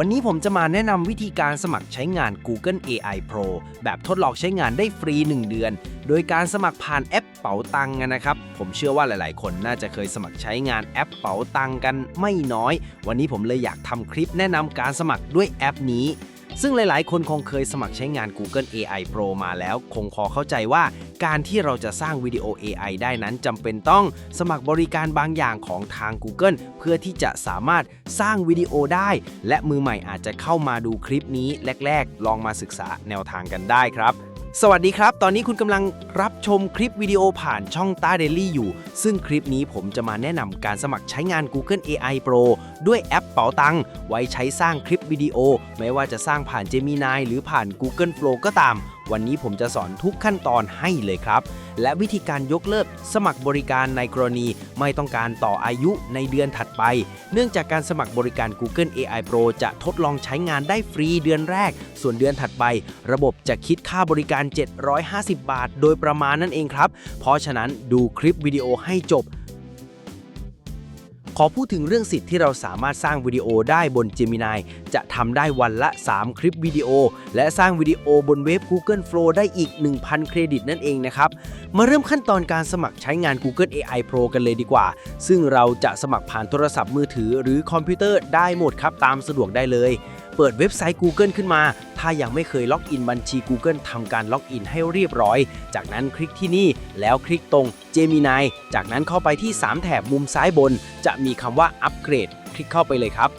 วันนี้ผมจะมาแนะนำวิธีการสมัครใช้งาน Google AI Pro แบบทดลองใช้งานได้ฟรี 1 เดือน โดยการสมัครผ่านแอปเป๋าตังกันนะครับ ผมเชื่อว่าหลาย ๆ คนน่าจะเคยสมัครใช้งานแอปเป๋าตังกันไม่น้อย วันนี้ผมเลยอยากทำคลิปแนะนำการสมัครด้วยแอปนี้ ซึ่งหลายๆ คนคงเคยสมัครใช้งาน Google AI Pro มาแล้ว คงพอเข้าใจว่าการที่เราจะสร้างวิดีโอ AI ได้นั้นจำเป็นต้องสมัครบริการบางอย่างของทาง Google เพื่อที่จะสามารถสร้างวิดีโอได้ และมือใหม่อาจจะเข้ามาดูคลิปนี้แรก ๆ ลองมาศึกษาแนวทางกันได้ครับ สวัสดีครับ ตอนนี้คุณกำลังรับชมคลิปวิดีโอผ่านช่องต้าเดลี่อยู่ ซึ่งคลิปนี้ผมจะมาแนะนำการสมัครใช้งาน Google AI Pro ด้วยแอปเป๋าตัง ไว้ใช้สร้างคลิปวิดีโอ ไม่ว่าจะสร้างผ่าน Gemini หรือผ่าน Google Flow ก็ตาม วันนี้ผมจะสอนทุกขั้นตอนให้เลยครับ และวิธีการยกเลิกสมัครบริการในกรณีไม่ต้องการต่ออายุในเดือนถัดไป เนื่องจากการสมัครบริการ Google AI Pro จะทดลองใช้งานได้ฟรีเดือนแรก ส่วนเดือนถัดไป ระบบจะคิดค่าบริการ 750 บาท โดยประมาณนั่นเองครับ เพราะฉะนั้นดูคลิปวิดีโอให้จบ ขอพูดถึงเรื่องสิทธิ์ที่เราสามารถสร้างวิดีโอได้บน Gemini จะทำได้วันละ 3 คลิปวิดีโอ และสร้างวิดีโอบนเว็บ Google Flow ได้อีก 1,000 เครดิตนั่นเองนะครับ มาเริ่มขั้นตอนการสมัครใช้งาน Google AI Pro กันเลยดีกว่า ซึ่งเราจะสมัครผ่านโทรศัพท์มือถือหรือคอมพิวเตอร์ได้หมดครับ ตามสะดวกได้เลย เปิดเว็บไซต์ Google ขึ้นมา ถ้ายังไม่เคยล็อกอินบัญชี Google ทำการล็อกอินให้เรียบร้อย จากนั้นคลิกที่นี่แล้วคลิกตรง Gemini จากนั้นเข้าไปที่ 3 แถบมุมซ้ายบน จะมีคำว่าอัปเกรด คลิกเข้าไปเลยครับ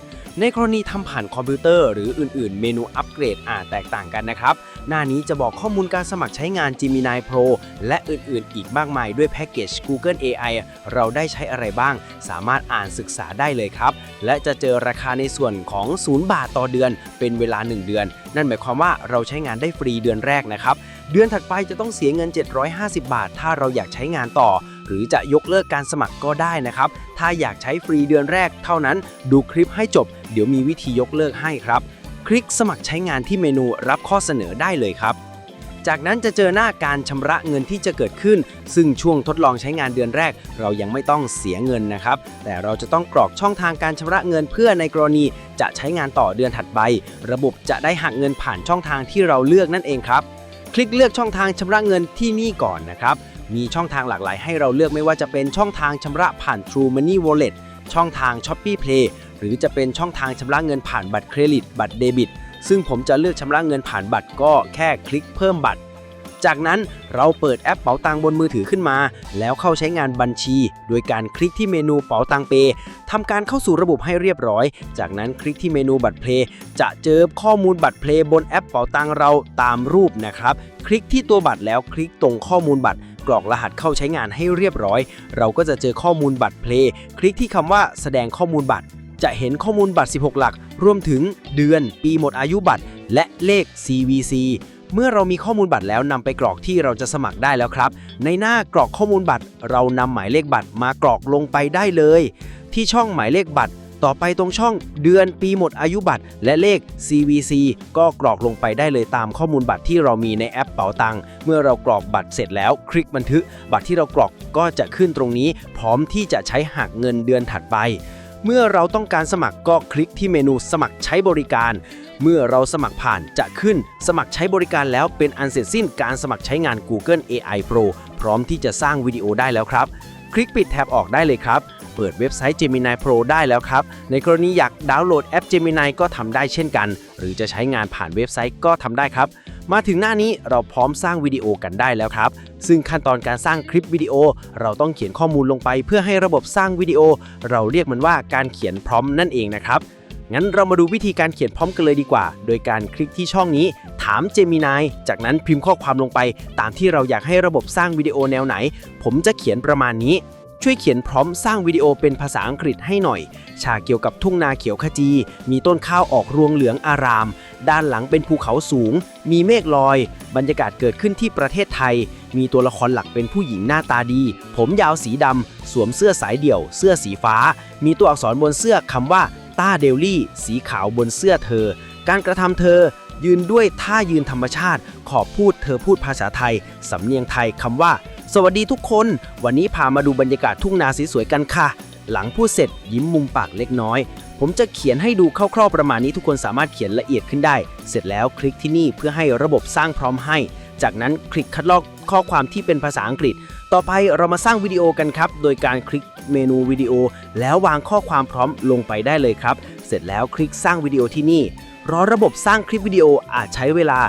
ในกรณีทำผ่านคอมพิวเตอร์หรืออื่นๆ เมนูอัปเกรดอาจแตกต่างกันนะครับ หน้านี้จะบอกข้อมูลการสมัครใช้งาน Gemini Pro และอื่นๆ อีกมากมาย ด้วยแพ็กเกจ Google AI เราได้ใช้อะไรบ้าง สามารถอ่านศึกษาได้เลยครับ และจะเจอราคาในส่วนของ 0 บาทต่อเดือน เป็นเวลา 1 เดือน นั่นหมายความว่าเราใช้งานได้ฟรีเดือนแรกนะครับ เดือนถัดไปจะต้องเสียเงิน 750 บาท ถ้าเราอยากใช้งานต่อ หรือจะยกเลิกการสมัครก็ได้นะครับ ถ้าอยากใช้ฟรีเดือนแรกเท่านั้น ดูคลิปให้จบ เดี๋ยวมีวิธียกเลิกให้ครับ คลิกสมัครใช้งานที่เมนูรับข้อเสนอได้เลยครับ จากนั้นจะเจอหน้าการชำระเงินที่จะเกิดขึ้น ซึ่งช่วงทดลองใช้งานเดือนแรก เรายังไม่ต้องเสียเงินนะครับ แต่เราจะต้องกรอกช่องทางการชำระเงินเพื่อในกรณีจะใช้งานต่อเดือนถัดไป ระบบจะได้หักเงินผ่านช่องทางที่เราเลือกนั่นเองครับ คลิกเลือกช่องทางชำระเงินที่นี่ก่อนนะครับ มีช่องทางหลากหลายให้เราเลือกไม่ว่าจะเป็นช่องทางชำระผ่าน True Money Wallet ช่องทาง Shopee Play หรือจะเป็นช่องทางชำระเงินผ่านบัตรเครดิต บัตรเดบิต ซึ่งผมจะเลือกชำระเงินผ่านบัตรก็แค่คลิกเพิ่มบัตร จากนั้นเราเปิดแอปเป๋าตังบนมือถือขึ้นมา แล้วเข้าใช้งานบัญชี โดยการคลิกที่เมนูเป๋าตังเปทำการเข้าสู่ระบบให้เรียบร้อย จากนั้นคลิกที่เมนูบัตรเพลย์จะเจอข้อมูลบัตรเพลย์บนแอปเป๋าตังเราตามรูปนะครับ คลิกที่ตัวบัตรแล้วคลิกตรงข้อมูลบัตรกรอกรหัสเข้าใช้งานให้เรียบร้อย เราก็จะเจอข้อมูลบัตรเพลย์คลิกที่คำว่าแสดงข้อมูลบัตร จะเห็นข้อมูลบัตร 16 หลัก รวมถึงเดือน ปีหมดอายุบัตร และเลข CVC เมื่อเรามีข้อมูลบัตรแล้วนำไปกรอกที่เราจะสมัครได้แล้วครับ ในหน้ากรอกข้อมูลบัตร เรานำหมายเลขบัตรมากรอกลงไปได้เลย ที่ช่องหมายเลขบัตร ต่อไปตรงช่องเดือนปีหมดอายุบัตร และเลข CVC ก็กรอกลงไปได้เลยตามข้อมูลบัตรที่เรามีในแอปเป๋าตังเมื่อเรากรอกบัตรเสร็จแล้ว คลิกบันทึก บัตรที่เรากรอกก็จะขึ้นตรงนี้ พร้อมที่จะใช้หักเงินเดือนถัดไป เมื่อเราต้องการสมัครก็คลิกที่เมนูสมัครใช้บริการ เมื่อเราสมัครผ่านจะขึ้นสมัครใช้บริการแล้วเป็นอันเสร็จสิ้นการสมัครใช้งาน Google AI Pro พร้อมที่จะสร้างวิดีโอได้แล้วครับ คลิกปิดแท็บออกได้เลยครับ เปิดเว็บไซต์ Gemini Pro ได้แล้วครับ ในกรณีอยากดาวน์โหลดแอป Gemini ก็ทำได้เช่นกัน หรือจะใช้งานผ่านเว็บไซต์ก็ทำได้ครับ มาถึงหน้านี้เราพร้อมสร้างวิดีโอกันได้แล้วครับ ซึ่งขั้นตอนการสร้างคลิปวิดีโอ เราต้องเขียนข้อมูลลงไป เพื่อให้ระบบสร้างวิดีโอ เราเรียกมันว่าการเขียนพร้อมนั่นเองนะครับ งั้นเรามาดูวิธีการเขียนพร้อมกันเลยดีกว่า โดยการคลิกที่ช่องนี้ ถาม Gemini จากนั้นพิมพ์ข้อความลงไป ตามที่เราอยากให้ระบบสร้างวิดีโอแนวไหน ผมจะเขียนประมาณนี้ ช่วยเขียนพร้อมสร้างวิดีโอเป็นภาษาอังกฤษให้หน่อย ฉากเกี่ยวกับทุ่งนาเขียวขจี มีต้นข้าวออกรวงเหลืองอาราม ด้านหลังเป็นภูเขาสูง มีเมฆลอย บรรยากาศเกิดขึ้นที่ประเทศไทย มีตัวละครหลักเป็นผู้หญิงหน้าตาดี ผมยาวสีดำสวมเสื้อสายเดี่ยว เสื้อสีฟ้า มีตัวอักษรบนเสื้อคำว่า ต้าเดลลี่ สีขาวบนเสื้อเธอ การกระทำเธอ ยืนด้วยท่ายืนธรรมชาติ ขอบพูดเธอพูดภาษาไทย สำเนียงไทยคำว่า สวัสดีทุกคน วันนี้พามาดูบรรยากาศทุ่งนาสวยๆกันค่ะ หลังพูดเสร็จยิ้มมุมปากเล็กน้อย ผมจะเขียนให้ดูคร่าวๆประมาณนี้ทุกคนสามารถเขียนละเอียดขึ้นได้ เสร็จแล้วคลิกที่นี่เพื่อให้ระบบสร้างพร้อมให้ จากนั้นคลิกคัดลอกข้อความที่เป็นภาษาอังกฤษ ต่อไปเรามาสร้างวิดีโอกันครับ โดยการคลิกเมนูวิดีโอ แล้ววางข้อความพร้อมลงไปได้เลยครับ เสร็จแล้วคลิกสร้างวิดีโอที่นี่ รอระบบสร้างคลิปวิดีโออาจใช้เวลา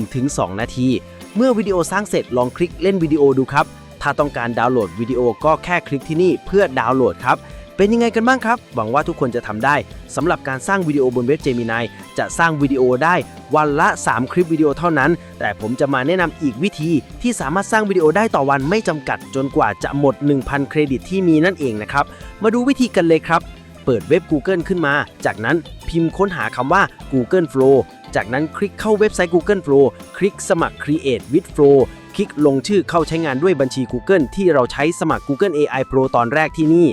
1-2 นาที เมื่อวิดีโอสร้างเสร็จลองคลิกเล่นวิดีโอดูครับ ถ้าต้องการดาวน์โหลดวิดีโอก็แค่คลิกที่นี่เพื่อดาวน์โหลดครับ เป็นยังไงกันบ้างครับ หวังว่าทุกคนจะทำได้สำหรับการสร้างวิดีโอบนเว็บ Gemini จะสร้างวิดีโอได้วันละ 3 คลิปวิดีโอเท่านั้น แต่ผมจะมาแนะนำอีกวิธีที่สามารถสร้างวิดีโอได้ต่อวันไม่จำกัดจนกว่าจะหมด 1,000 เครดิตที่มีนั่นเองนะครับ มาดูวิธีกันเลยครับ เปิดเว็บ Google ขึ้นมา จากนั้นพิมพ์ค้นหาคำว่า Google Flow จากนั้นคลิกเข้าเว็บไซต์ Google Flow คลิกสมัคร Create with Flow คลิกลงชื่อเข้าใช้งานด้วยบัญชี Google ที่เราใช้สมัคร Google AI Pro ตอนแรกที่นี่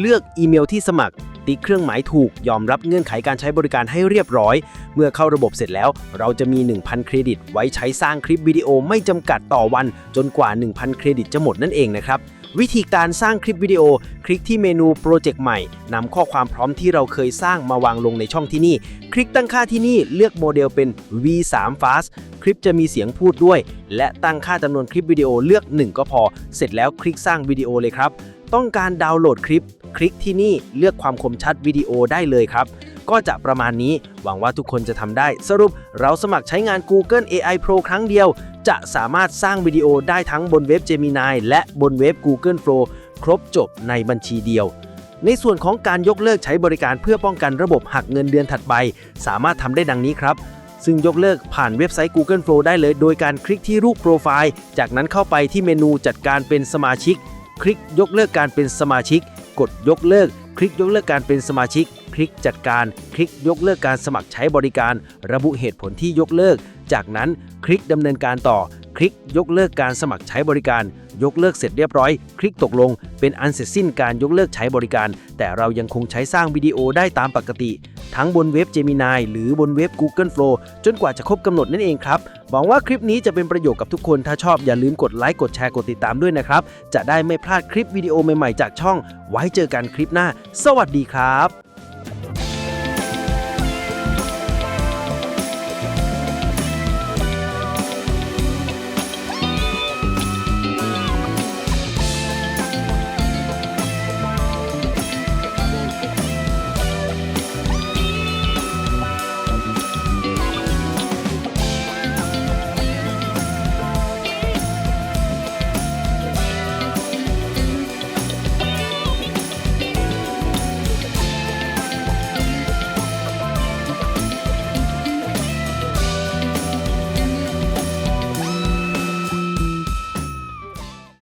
เลือกอีเมลที่สมัคร ติ๊กเครื่องหมายถูกยอมรับเงื่อนไขการใช้บริการให้เรียบร้อย เมื่อเข้าระบบเสร็จแล้ว เราจะมี 1,000 เครดิต ไว้ใช้สร้างคลิปวิดีโอไม่จำกัดต่อวัน จนกว่า 1,000 เครดิตจะหมดนั่นเองนะครับวิธีการสร้างคลิปวิดีโอ คลิกที่เมนูโปรเจกต์ใหม่นำข้อความพร้อมที่เราเคยสร้างมาวางลงในช่องที่นี่ คลิกตั้งค่าที่นี่เลือกโมเดลเป็น V3 Fast คลิปจะมีเสียงพูดด้วย และตั้งค่าจำนวนคลิปวิดีโอเลือก 1 ก็พอ เสร็จแล้วคลิกสร้างวิดีโอเลยครับ ต้องการดาวน์โหลดคลิป คลิกที่นี่เลือกความคมชัดวิดีโอได้เลยครับ ก็จะประมาณนี้หวังว่าทุกคนจะทำได้ สรุปเราสมัครใช้งาน Google AI Pro ครั้งเดียว จะสามารถสร้างวิดีโอได้ทั้งบนเว็บ Gemini และบนเว็บ Google Flow ครบจบในบัญชีเดียว ในส่วนของการยกเลิกใช้บริการเพื่อป้องกันระบบหักเงินเดือนถัดไป สามารถทำได้ดังนี้ครับซึ่งยกเลิกผ่านเว็บไซต์ Google Flow ได้เลยโดยการคลิกที่รูปโปรไฟล์ จากนั้นเข้าไปที่เมนูจัดการเป็นสมาชิก คลิกยกเลิกการเป็นสมาชิก กดยกเลิก คลิกยกเลิกการเป็นสมาชิก คลิกจัดการ คลิกยกเลิกการสมัครใช้บริการ ระบุเหตุผลที่ยกเลิก จากนั้นคลิกดำเนินการต่อ คลิกยกเลิกการสมัครใช้บริการ ยกเลิกเสร็จเรียบร้อย คลิกตกลง เป็นอันเสร็จสิ้นการยกเลิกใช้บริการ แต่เรายังคงใช้สร้างวิดีโอได้ตามปกติ ทั้งบนเว็บ Gemini หรือบนเว็บ Google Flow จนกว่าจะครบกำหนดนั่นเองครับหวังว่าคลิปนี้จะเป็นประโยชน์กับทุกคน ถ้าชอบอย่าลืมกดไลค์กดแชร์กดติดตามด้วยนะครับ จะได้ไม่พลาดคลิปวิดีโอใหม่ๆจากช่อง ไว้เจอกันคลิปหน้า สวัสดีครับ